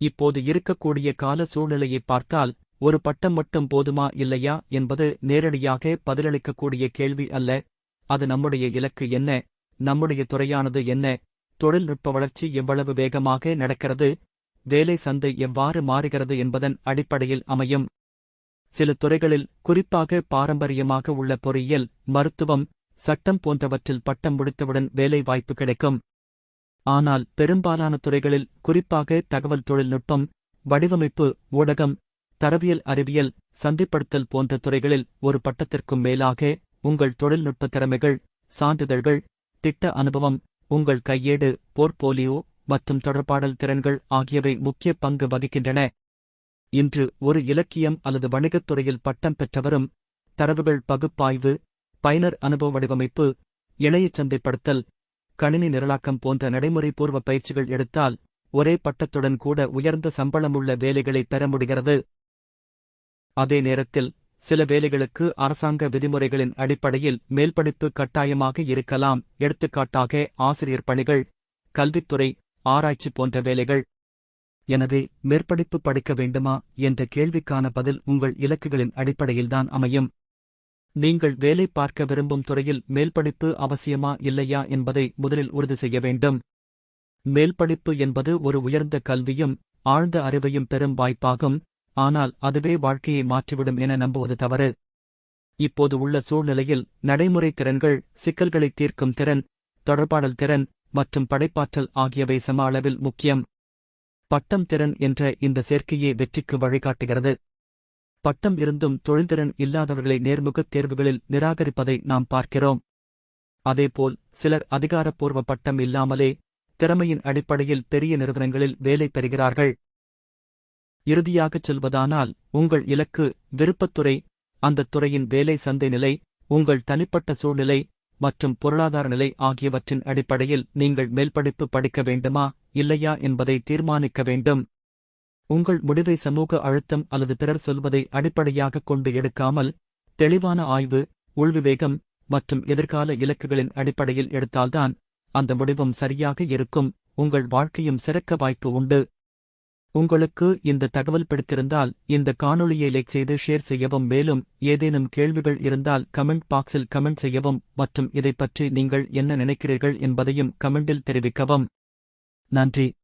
இப்போது இருக்கக்கூடிய கால சூழ்நிலையை பார்த்தால் ஒரு பட்டம் மட்டும் போதுமா இல்லையா என்பது நேரடியாக பதிலளிக்கக்கூடிய கேள்வி அல்ல. அது நம்முடைய இலக்கு என்ன? நம்முடைய துறையானது என்ன? தொழில்நுட்ப வளர்ச்சி எவ்வளவு வேகமாக நடக்கிறது? வேலை சந்தை எவ்வாறு மாறுகிறது என்பதன் அடிப்படையில் அமையும். சில துறைகளில் குறிப்பாக பாரம்பரியமாக உள்ள பொறியியல் மருத்துவம் சட்டம் போன்றவற்றில் பட்டம் முடித்தவுடன் வேலை வாய்ப்பு கிடைக்கும். ஆனால் பெரும்பாலான துறைகளில் குறிப்பாக தகவல் தொழில்நுட்பம் வடிவமைப்பு ஊடகம் தரவியல் அறிவியல் சந்தைப்படுத்தல் போன்ற துறைகளில் ஒரு பட்டத்திற்கும் மேலாக உங்கள் தொழில்நுட்ப திறமைகள் சான்றிதழ்கள் திட்ட அனுபவம் உங்கள் கையேடு போர்ட்போலியோ மற்றும் தொடர்பாடல் திறன்கள் ஆகியவை முக்கிய பங்கு வகிக்கின்றன. இன்று ஒரு இலக்கியம் அல்லது வணிகத் துறையில் பட்டம் பெற்றவரும் தரவுகள் பகுப்பாய்வு பயனர் அனுபவ வடிவமைப்பு இணையச் சந்தைப்படுத்தல் கணினி நிரலாக்கம் போன்ற நடைமுறைப்பூர்வ பயிற்சிகள் எடுத்தால் ஒரே பட்டத்துடன் கூட உயர்ந்த சம்பளமுள்ள வேலைகளை பெற முடிகிறது. அதே நேரத்தில் சில வேலைகளுக்கு அரசாங்க விதிமுறைகளின் அடிப்படையில் மேல்படிப்பு கட்டாயமாக இருக்கலாம். எடுத்துக்காட்டாக ஆசிரியர் பணிகள் கல்வித்துறை ஆராய்ச்சி போன்ற வேலைகள். எனவே மேற்படிப்பு படிக்க வேண்டுமா? என்ற கேள்விக்கான பதில் உங்கள் இலக்குகளின் அடிப்படையில்தான் அமையும். நீங்கள் வேலை பார்க்க விரும்பும் துறையில் மேல்படிப்பு அவசியமா இல்லையா என்பதை முதலில் உறுதி செய்ய வேண்டும். மேல்படிப்பு என்பது ஒரு உயர்ந்த கல்வியும் ஆழ்ந்த அறிவையும் பெறும் வாய்ப்பாகும் ஆனால் அதுவே வாழ்க்கையை மாற்றிவிடும் என நம்புவது தவறு. இப்போது உள்ள சூழ்நிலையில் நடைமுறை திறன்கள் சிக்கல்களை தீர்க்கும் திறன் தொடர்பாடல் திறன் மற்றும் படைப்பாற்றல் ஆகியவை சம அளவில் முக்கியம். பட்டம் திறன் என்ற இந்த சேர்க்கையே வெற்றிக்கு வழிகாட்டுகிறது. பட்டம் இருந்தும் தொழில்திறன் இல்லாதவர்களை நேர்முகத் தேர்வுகளில் நிராகரிப்பதை நாம் பார்க்கிறோம். அதேபோல் சிலர் அதிகாரப்பூர்வ பட்டம் இல்லாமலே திறமையின் அடிப்படையில் பெரிய நிறுவனங்களில் வேலை பெறுகிறார்கள். இறுதியாகச் சொல்வதானால் உங்கள் இலக்கு விருப்பத்துறை அந்தத் துறையின் வேலை சந்தை நிலை உங்கள் தனிப்பட்ட சூழ்நிலை மற்றும் பொருளாதார நிலை ஆகியவற்றின் அடிப்படையில் நீங்கள் மேல்படிப்பு படிக்க வேண்டுமா இல்லையா என்பதை தீர்மானிக்க வேண்டும். உங்கள் முடிவை சமூக அழுத்தம் அல்லது பிறர் சொல்வதை அடிப்படையாகக் கொண்டு எடுக்காமல் தெளிவான ஆய்வு உள்விவேகம் மற்றும் எதிர்கால இலக்குகளின் அடிப்படையில் எடுத்தால்தான் அந்த முடிவும் சரியாக இருக்கும். உங்கள் வாழ்க்கையும் சிறக்க வாய்ப்பு உண்டு. உங்களுக்கு இந்த தகவல் பிடித்திருந்தால் இந்த காணொளியை லைக் செய்து ஷேர் செய்யவும். மேலும் ஏதேனும் கேள்விகள் இருந்தால் கமெண்ட் பாக்ஸில் கமெண்ட் செய்யவும் மற்றும் இதைப் பற்றி நீங்கள் என்ன நினைக்கிறீர்கள் என்பதையும் கமெண்டில் தெரிவிக்கவும். நன்றி.